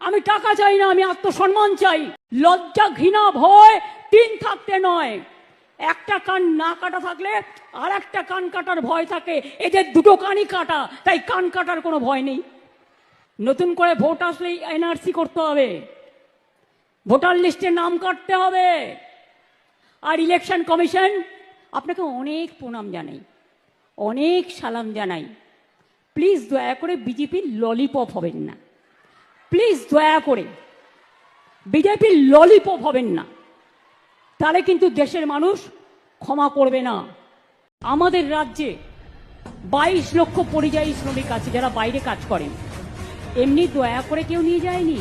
আমি টাকা চাই না, আমি আত্মসম্মান চাই। লজ্জা ঘৃণা ভয় তিন থাকতে নয়। একটা কান না কাটা থাকলে আর একটা কান কাটার ভয় থাকে। এদের দুটো কানই কাটা, তাই কান কাটার কোনো ভয় নেই। নতুন করে ভোট আসলেই এনআরসি করতে হবে। ভোটার লিস্টে নাম কাটতে হবে। আর ইলেকশন কমিশন, আপনাকে অনেক প্রণাম জানাই। অনেক সালাম জানাই। প্লিজ দয়া করে বিজেপির ললিপপ হবেন না। প্লিজ দয়া করে, বিজেপির ললিপপ হবেন না। তাহলে কিন্তু দেশের মানুষ ক্ষমা করবে না। আমাদের রাজ্যে বাইশ লক্ষ পরিযায়ী শ্রমিক আছে যারা বাইরে কাজ করেন। এমনি দয়া করে কেউ নিয়ে যায়নি?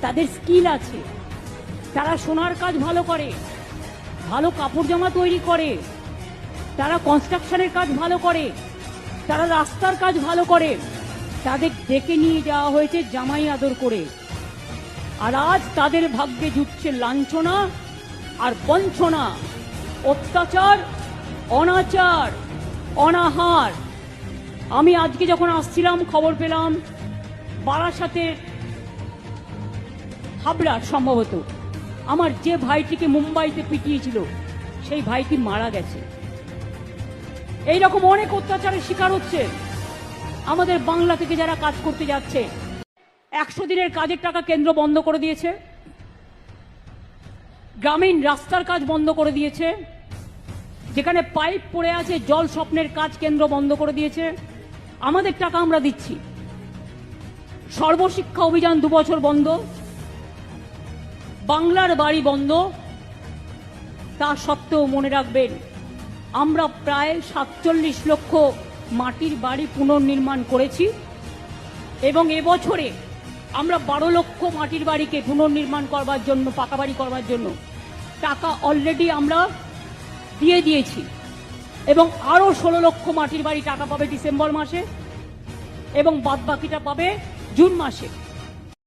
তাদের স্কিল আছে। তারা সোনার কাজ ভালো করে, ভালো কাপড় জামা তৈরি করে, তারা কনস্ট্রাকশনের কাজ ভালো করে, তারা রাস্তার কাজ ভালো করে। তাদের ডেকে নিয়ে যাওয়া হয়েছে জামাই আদর করে। আর আজ তাদের ভাগ্যে জুটছে লাঞ্ছনা আর বঞ্চনা, অত্যাচার, অনাচার, অনাহার। আমি আজকে যখন আসছিলাম, খবর পেলাম বারাসাতের হাবড়ার সম্ভবত। আমার যে ভাইটিকে মুম্বাইতে পিটিয়েছিল, সেই ভাইটি মারা গেছে। এই রকম অনেক অত্যাচারের শিকার হচ্ছে। আমাদের বাংলা থেকে যারা কাজ করতে যাচ্ছে, একশো দিনের কাজের টাকা কেন্দ্র বন্ধ করে দিয়েছে, গ্রামীণ রাস্তার কাজ বন্ধ করে দিয়েছে, যেখানে পাইপ পড়ে আছে, জল স্বপ্নের কাজ কেন্দ্র বন্ধ করে দিয়েছে, আমাদের টাকা আমরা দিচ্ছি। সর্বশিক্ষা অভিযান দু বছর বন্ধ, বাংলার বাড়ি বন্ধ, তা সত্ত্বেও মনে রাখবেন, আমরা প্রায় সাতচল্লিশ লক্ষ মাটির বাড়ি পুনর্নির্মাণ করেছি এবং এবছরে আমরা বারো লক্ষ মাটির বাড়িকে পুনর্নির্মাণ করবার জন্য পাকা বাড়ি করবার জন্য টাকা অলরেডি আমরা দিয়ে দিয়েছি এবং আরও ষোলো লক্ষ মাটির বাড়ি টাকা পাবে ডিসেম্বর মাসে এবং বাদ বাকিটা পাবে জুন মাসে।